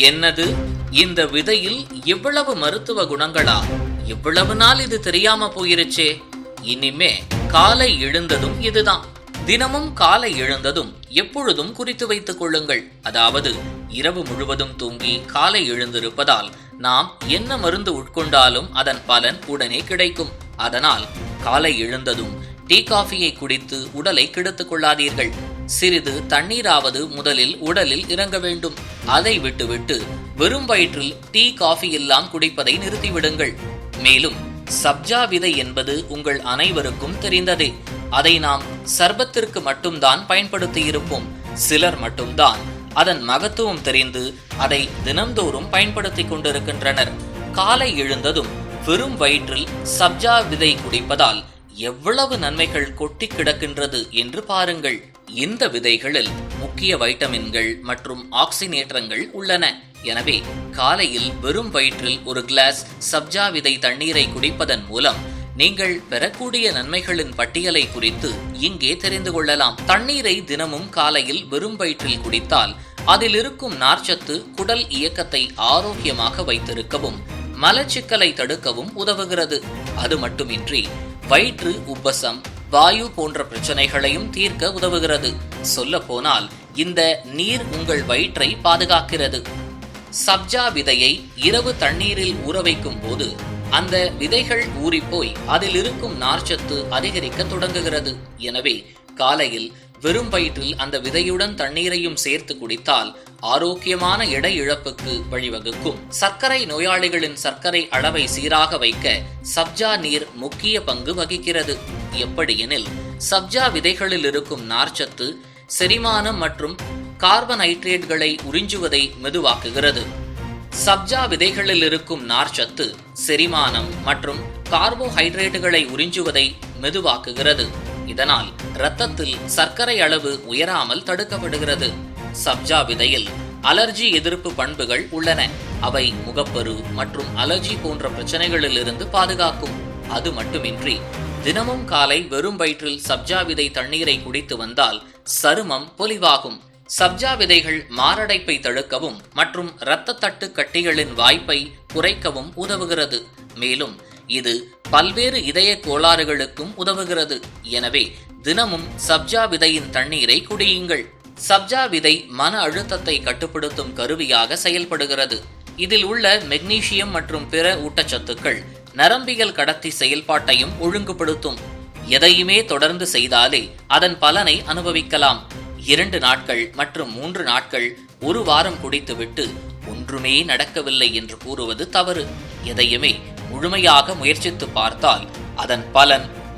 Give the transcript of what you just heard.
என்னது? இந்த விதையில் இவ்வளவு மருத்துவ குணங்களா? இவ்வளவு நாள் இது தெரியாம போயிருச்சே. இனிமே காலை எழுந்ததும் இதுதான். தினமும் காலை எழுந்ததும் எப்பொழுதும் குறித்து வைத்துக் கொள்ளுங்கள். அதாவது இரவு முழுவதும் தூங்கி காலை எழுந்திருப்பதால் நாம் என்ன மருந்து உட்கொண்டாலும் அதன் பலன் உடனே கிடைக்கும். அதனால் காலை எழுந்ததும் டீ காஃபியை குடித்து உடலை கெடுத்துக் கொள்ளாதீர்கள். சிறிது தண்ணீராவது முதலில் உடலில் இறங்க வேண்டும். அதை விட்டுவிட்டு வெறும் வயிற்றில் டீ காஃபி எல்லாம் குடிப்பதை நிறுத்திவிடுங்கள். மேலும் சப்ஜா விதை என்பது உங்கள் அனைவருக்கும் தெரிந்ததே. அதை நாம் சர்பத்திற்கு மட்டும்தான் பயன்படுத்தி இருப்போம் சிலர் மட்டும்தான் அதன் மகத்துவம் தெரிந்து அதை தினம்தோறும் பயன்படுத்திக் கொண்டிருக்கின்றனர். காலை எழுந்ததும் வெறும் வயிற்றில் சப்ஜா விதை குடிப்பதால் எவ்வளவு நன்மைகள் கொட்டி கிடக்கின்றது என்று பாருங்கள். இந்த விதைகளில் முக்கிய வைட்டமின்கள் மற்றும் ஆக்சினேற்றங்கள் உள்ளன. எனவே காலையில் வெறும் வயிற்றில் ஒரு கிளாஸ் சப்ஜா விதை தண்ணீரை குடிப்பதன் மூலம் நீங்கள் பெறக்கூடிய நன்மைகளின் பட்டியலை குறித்து இங்கே தெரிந்து கொள்ளலாம். தண்ணீரை தினமும் காலையில் வெறும் வயிற்றில் குடித்தால் அதில் இருக்கும் நார்ச்சத்து குடல் இயக்கத்தை ஆரோக்கியமாக வைத்திருக்கவும் மலச்சிக்கலை தடுக்கவும் உதவுகிறது. அது மட்டுமின்றி வயிற்று உப்பசம் வாயு போன்ற பிரச்சனைகளையும் தீர்க்க உதவுகிறது. சொல்ல போனால் இந்த நீர் உங்கள் வயிற்றை பாதுகாக்கிறது. சப்ஜா விதையை இரவு தண்ணீரில் ஊற வைக்கும் போது அந்த விதைகள் ஊறிப்போய் அதில் இருக்கும் நார்ச்சத்து அதிகரிக்க தொடங்குகிறது. எனவே காலையில் வெறும் வயிற்றில் அந்த விதையுடன் தண்ணீரையும் சேர்த்து குடித்தால் ஆரோக்கியமான எடை இழப்புக்கு வழிவகுக்கும். சர்க்கரை நோயாளிகளின் சர்க்கரை அளவை சீராக வைக்க சப்ஜா நீர் முக்கிய பங்கு வகிக்கிறது. எப்படியெனில் சப்ஜா விதைகளில் இருக்கும் நார்ச்சத்து செரிமானம் மற்றும் கார்பனைட்ரேட்களை உறிஞ்சுவதை மெதுவாக்குகிறது. சப்ஜா விதைகளில் இருக்கும் நார்ச்சத்து செரிமானம் மற்றும் கார்போஹைட்ரேட்டுகளை உறிஞ்சுவதை மெதுவாக்குகிறது. இதனால் இரத்தத்தில் சர்க்கரை அளவு உயராமல் தடுக்கப்படுகிறது. சப்ஜா விதையில் அலர்ஜி எதிர்ப்பு பண்புகள் உள்ளன. அவை முகப்பரு மற்றும் அலர்ஜி போன்ற பிரச்சனைகளிலிருந்து பாதுகாக்கும். அது மட்டுமின்றி தினமும் காலை வெறும் வயிற்றில் சப்ஜா விதை தண்ணீரை குடித்து வந்தால் சருமம் பொலிவாகும். சப்ஜா விதைகள் மாரடைப்பை தடுக்கவும் மற்றும் இரத்த தட்டு கட்டிகளின் வாய்ப்பை குறைக்கவும் உதவுகிறது. மேலும் இது பல்வேறு இதய கோளாறுகளுக்கும் உதவுகிறது. எனவே தினமும் சப்ஜா விதையின் தண்ணீரை குடியுங்கள். சப்ஜா விதை மன அழுத்தத்தை கட்டுப்படுத்தும் கருவியாக செயல்படுகிறது. இதில் உள்ள மெக்னீசியம் மற்றும் பிற ஊட்டச்சத்துக்கள் நரம்பியல் கடத்தி செயல்பாட்டையும் ஒழுங்குபடுத்தும். எதையுமே தொடர்ந்து செய்தாலே அதன் பலனை அனுபவிக்கலாம். இரண்டு நாட்கள் மற்றும் மூன்று நாட்கள் ஒரு வாரம் குடித்துவிட்டு ஒன்றுமே நடக்கவில்லை என்று கூறுவது தவறு. எதையுமே முழுமையாக முயற்சித்து பார்த்தால் அதன் பலன்